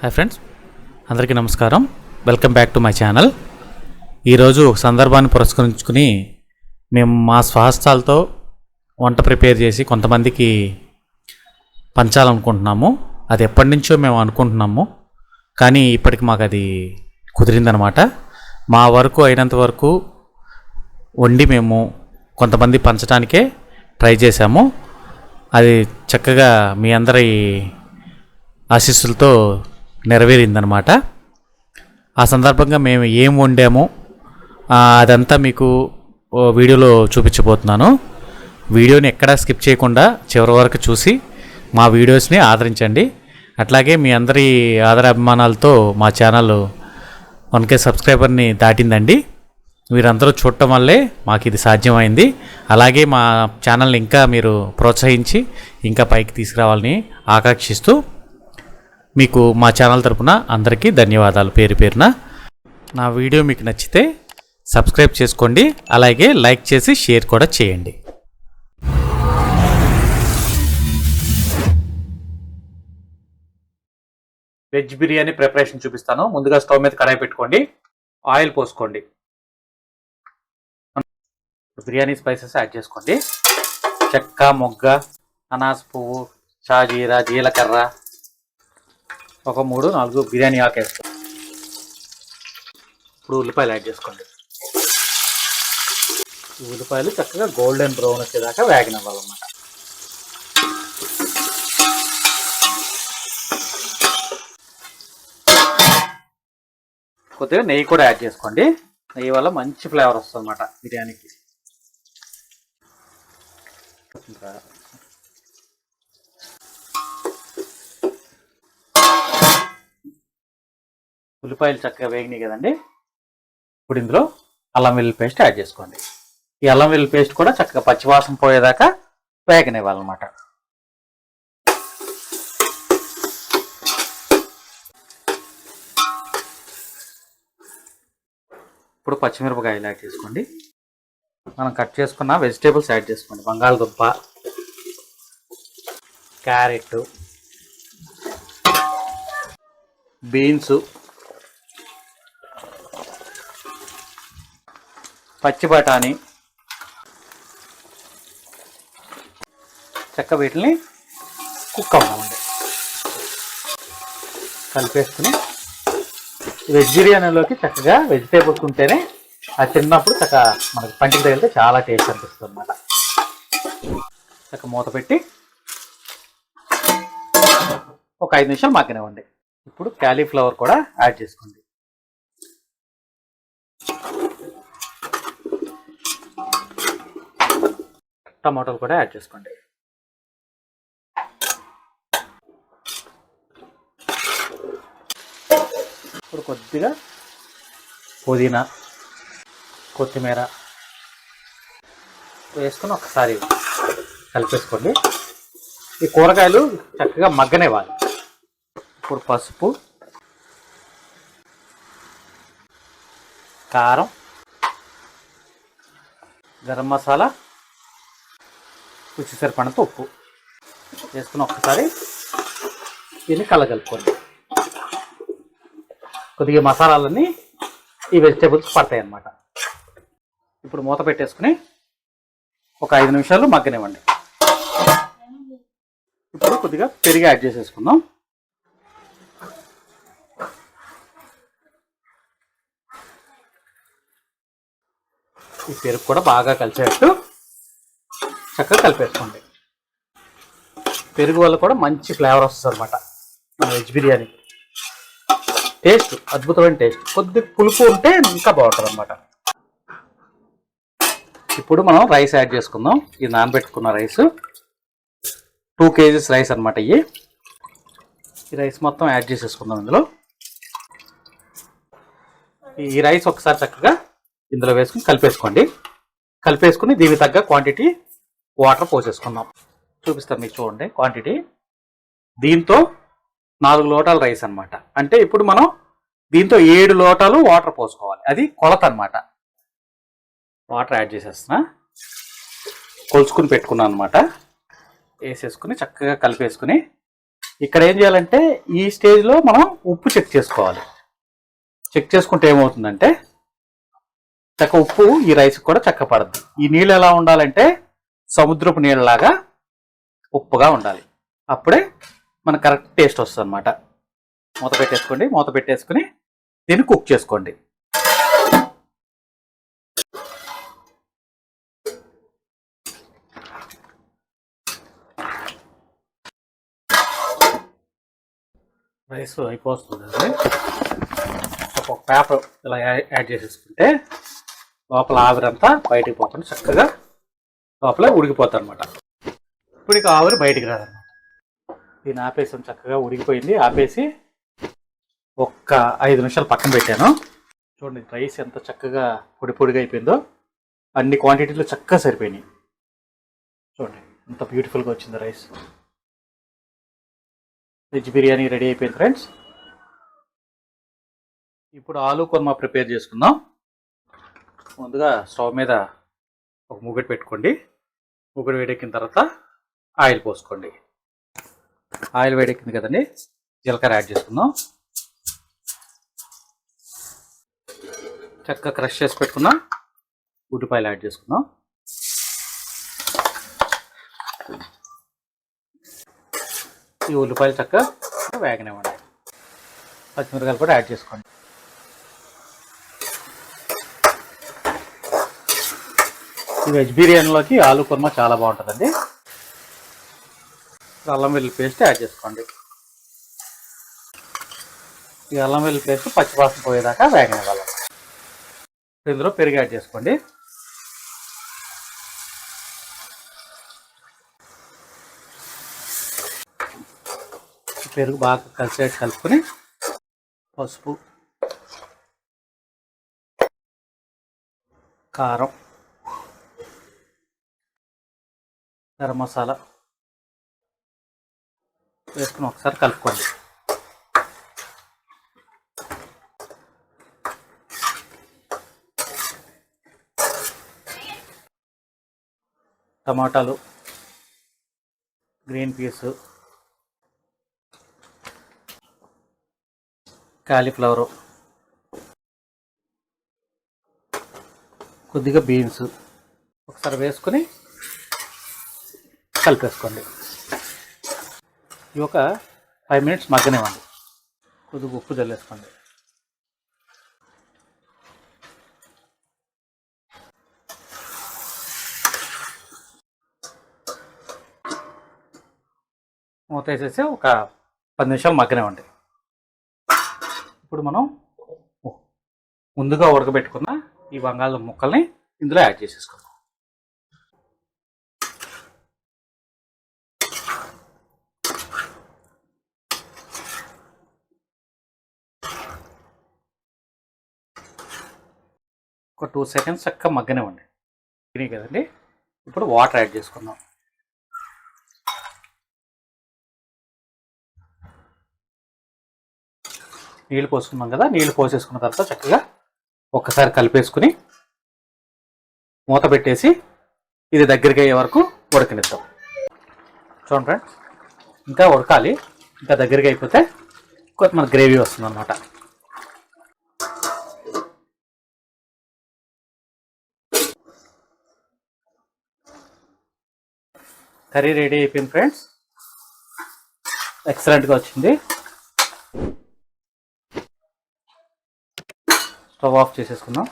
Hi friends అందరికీ నమస్కారం. Welcome back to my channel ఈరోజు ఒక సందర్భాన్ని పురస్కరించుకుని మేము మా స్వహస్తాలతో వంట ప్రిపేర్ చేసి కొంతమందికి పంచాలనుకుంటున్నాము. అది ఎప్పటి నుంచో మేము అనుకుంటున్నాము. కానీ ఇప్పటికి మాకు అది కుదిరిందనమాట. మా వరకు అయినంత వరకు వండి మేము కొంతమంది పంచడానికే ట్రై చేశాము. అది చక్కగా మీ అందరి ఆశీస్సులతో నెరవేరిందనమాట. ఆ సందర్భంగా మేము ఏం వండామో అదంతా మీకు ఓ వీడియోలో చూపించబోతున్నాను. వీడియోని ఎక్కడా స్కిప్ చేయకుండా చివరి వరకు చూసి మా వీడియోస్ని ఆదరించండి. అట్లాగే మీ అందరి ఆదరాభిమానాలతో మా ఛానల్ వన్ కే సబ్స్క్రైబర్ని దాటిందండి. మీరందరూ చూడటం వల్లే మాకు ఇది సాధ్యమైంది. అలాగే మా ఛానల్ని ఇంకా మీరు ప్రోత్సహించి ఇంకా పైకి తీసుకురావాలని ఆకాంక్షిస్తూ మీకు మా ఛానల్ తరపున అందరికీ ధన్యవాదాలు పేరు పేరున. నా వీడియో మీకు నచ్చితే సబ్స్క్రైబ్ చేసుకోండి అలాగే లైక్ చేసి షేర్ కూడా చేయండి. వెజ్ బిర్యానీ ప్రిపరేషన్ చూపిస్తాను. ముందుగా స్టవ్ మీద కడాయి పెట్టుకోండి. ఆయిల్ పోసుకోండి. బిర్యానీ స్పైసెస్ యాడ్ చేసుకోండి. చెక్క మొగ్గ అనాస పువ్వు షాజీరా జీలకర్ర ఒక మూడు నాలుగు బిర్యానీ ఆకు వేస్తాం ఇప్పుడు ఉల్లిపాయలు యాడ్ చేసుకోండి. ఉల్లిపాయలు చక్కగా గోల్డెన్ బ్రౌన్ వచ్చేదాకా వేగనివ్వాలన్నమాట. కొద్దిగా నెయ్యి కూడా యాడ్ చేసుకోండి. నెయ్యి వల్ల మంచి ఫ్లేవర్ వస్తుంది అనమాట బిర్యానీకి. ఉల్లిపాయలు చక్కగా వేగినాయి కదండి. ఇప్పుడు ఇందులో అల్లం వెల్లుల్లి పేస్ట్ యాడ్ చేసుకోండి. ఈ అల్లం వెల్లుల్లి పేస్ట్ కూడా చక్కగా పచ్చివాసన పోయేదాకా వేగనివ్వాలన్నమాట. ఇప్పుడు పచ్చిమిరపకాయలు యాడ్ చేసుకోండి. మనం కట్ చేసుకున్న వెజిటేబుల్స్ యాడ్ చేసుకోండి. బంగాళదుంప క్యారెట్ బీన్స్ పచ్చి బఠానీ. చెక్క వీటిని కుక్ అవ్వండి కలిపేసుకుని వెజ్ బిర్యానీలోకి చక్కగా వెజిటేబుల్స్ ఉంటేనే అది తిన్నప్పుడు చక్క మనకి పంటికి తగిలితే చాలా టేస్ట్ అనిపిస్తుంది అనమాట చక్క మూత పెట్టి ఒక ఐదు నిమిషాలు మగ్గనివ్వండి. ఇప్పుడు క్యాలీఫ్లవర్ కూడా యాడ్ చేసుకోండి. టమాటోలు కూడా యాడ్ చేసుకోండి. ఇప్పుడు కొద్దిగా పుదీనా కొత్తిమీర వేసుకొని ఒకసారి కలిపేసుకోండి. ఈ కూరగాయలు చక్కగా మగ్గనివ్వాలి ఇప్పుడు పసుపు కారం గరం మసాలా రుచి సరిపడినంత ఉప్పు వేసుకుని ఒక్కసారి దీన్ని కలగలుపుకోండి. కొద్దిగా మసాలాలన్నీ ఈ వెజిటేబుల్స్ పడతాయి అన్నమాట ఇప్పుడు మూత పెట్టేసుకుని ఒక ఐదు నిమిషాలు మగ్గనివ్వండి. ఇప్పుడు కొద్దిగా పెరిగి యాడ్ చేసేసుకుందాం. ఈ పెరుగు కూడా బాగా కలిసేటట్టు చక్కగా కలిపేసుకోండి. పెరుగు వల్ల కూడా మంచి ఫ్లేవర్ వస్తుంది అనమాట మన వెజ్ బిర్యానీ. టేస్ట్ అద్భుతమైన టేస్ట్. కొద్ది పులుపు ఉంటే ఇంకా బాగుంటుంది అనమాట ఇప్పుడు మనం రైస్ యాడ్ చేసుకుందాం. ఇది నానబెట్టుకున్న రైస్. టూ కేజీస్ రైస్ అనమాట ఇవి. ఈ రైస్ మొత్తం యాడ్ చేసేసుకుందాం ఇందులో. ఈ రైస్ ఒకసారి చక్కగా ఇందులో వేసుకుని కలిపేసుకోండి. కలిపేసుకుని దీనికి తగ్గ క్వాంటిటీ వాటర్ పోసేసుకుందాం చూపిస్తాను మీకు చూడండి క్వాంటిటీ. దీంతో నాలుగు లోటాలు రైస్ అనమాట అంటే ఇప్పుడు మనం దీంతో ఏడు లోటాలు వాటర్ పోసుకోవాలి. అది కొలత అనమాట వాటర్ యాడ్ చేసేస్తున్నా. కొలుచుకుని పెట్టుకున్నాను అనమాట వేసేసుకుని చక్కగా కలిపేసుకుని ఇక్కడ ఏం చేయాలంటే ఈ స్టేజ్లో మనం ఉప్పు చెక్ చేసుకోవాలి. చెక్ చేసుకుంటే ఏమవుతుందంటే చక్క ఉప్పు ఈ రైస్ కూడా చక్క పడద్దు. ఈ నీళ్ళు ఎలా ఉండాలంటే సముద్రపు నీళ్ళలాగా ఉప్పుగా ఉండాలి. అప్పుడే మన కరెక్ట్ టేస్ట్ వస్తుంది అనమాట మూత పెట్టేసుకోండి మూత పెట్టేసుకుని దీన్ని కుక్ చేసుకోండి. రైస్ అయిపోతుంది ఒక పేపర్ ఇలా యా- యాడ్ చేసేసుకుంటే లోపల ఆవిరంతా బయటికి పోకుండా చక్కగా లోపల ఉడికిపోతుంది అనమాట ఇప్పుడు ఇక ఆవిరి బయటికి రాదనమాట దీన్ని ఆపేసాం చక్కగా ఉడికిపోయింది. ఆపేసి ఒక్క ఐదు నిమిషాలు పక్కన పెట్టాను. చూడండి రైస్ ఎంత చక్కగా పొడి పొడిగా అయిపోయిందో. అన్ని క్వాంటిటీలో చక్కగా సరిపోయినాయి. చూడండి ఎంత బ్యూటిఫుల్గా వచ్చింది రైస్. వెజ్ బిర్యానీ రెడీ అయిపోయింది ఫ్రెండ్స్. ఇప్పుడు ఆలు కొర్మా ప్రిపేర్ చేసుకుందాం. ముందుగా స్టవ్ మీద ఒక మూగడి పెట్టుకోండి. మూగడి వేడెక్కిన తర్వాత ఆయిల్ పోసుకోండి. ఆయిల్ వేడెక్కింది కదండి. జీలకర్ర యాడ్ చేసుకుందాం. చక్కగా క్రష్ చేసి పెట్టుకున్నాం ఉల్లిపాయలు యాడ్ చేసుకుందాం. ఈ ఉల్లిపాయలు చక్కగా వేగనివ్వండి. పచ్చిమిరకాయలు కూడా యాడ్ చేసుకోండి. ఈ వెజ్ బిర్యానీలోకి ఆలు కుర్మా చాలా బాగుంటుందండి. అల్లం వెల్లుల్లి పేస్ట్ యాడ్ చేసుకోండి. ఈ అల్లం వెల్లుల్లి పేస్ట్ పచ్చివాసన పోయేదాకా వేగనివ్వాలి. ఇందులో పెరుగు యాడ్ చేసుకోండి. పెరుగు బాగా కలిసేట్టు కలుపుకొని పసుపు కారం గరం మసాలా వేసుకుని ఒకసారి కలుపుకోండి. టమాటాలు గ్రీన్ పీస్ కాలీఫ్లవరు కొద్దిగా బీన్స్ ఒకసారి వేసుకొని కలిపేసుకోండి ఇవి ఒక ఫైవ్ మినిట్స్ మగ్గనివ్వండి. కొద్దిగా ఉప్పు చల్లేసుకోండి మూత వేసేసి ఒక పది నిమిషాలు మగ్గనివ్వండి. ఇప్పుడు మనం ముందుగా ఉడకబెట్టుకున్న ఈ బంగాళ ముక్కల్ని ఇందులో యాడ్ చేసేసుకుందాం ఒక టూ సెకండ్స్ చక్కగా మగ్గనివ్వండి తినే కదండి? ఇప్పుడు వాటర్ యాడ్ చేసుకుందాం. నీళ్ళు పోసుకున్నాం కదా నీళ్ళు పోసేసుకున్న తర్వాత చక్కగా ఒక్కసారి కలిపేసుకుని మూత పెట్టేసి ఇది దగ్గరికి అయ్యే వరకు ఉడకనిద్దాం. చూడండి ఫ్రెండ్స్ ఇంకా ఉడకాలి. ఇంకా దగ్గరికి అయిపోతే కొంత మన గ్రేవీ వస్తుంది అనమాట కర్రీ రెడీ అయిపోయింది ఫ్రెండ్స్. ఎక్సలెంట్గా వచ్చింది. స్టవ్ ఆఫ్ చేసేసుకుందాం.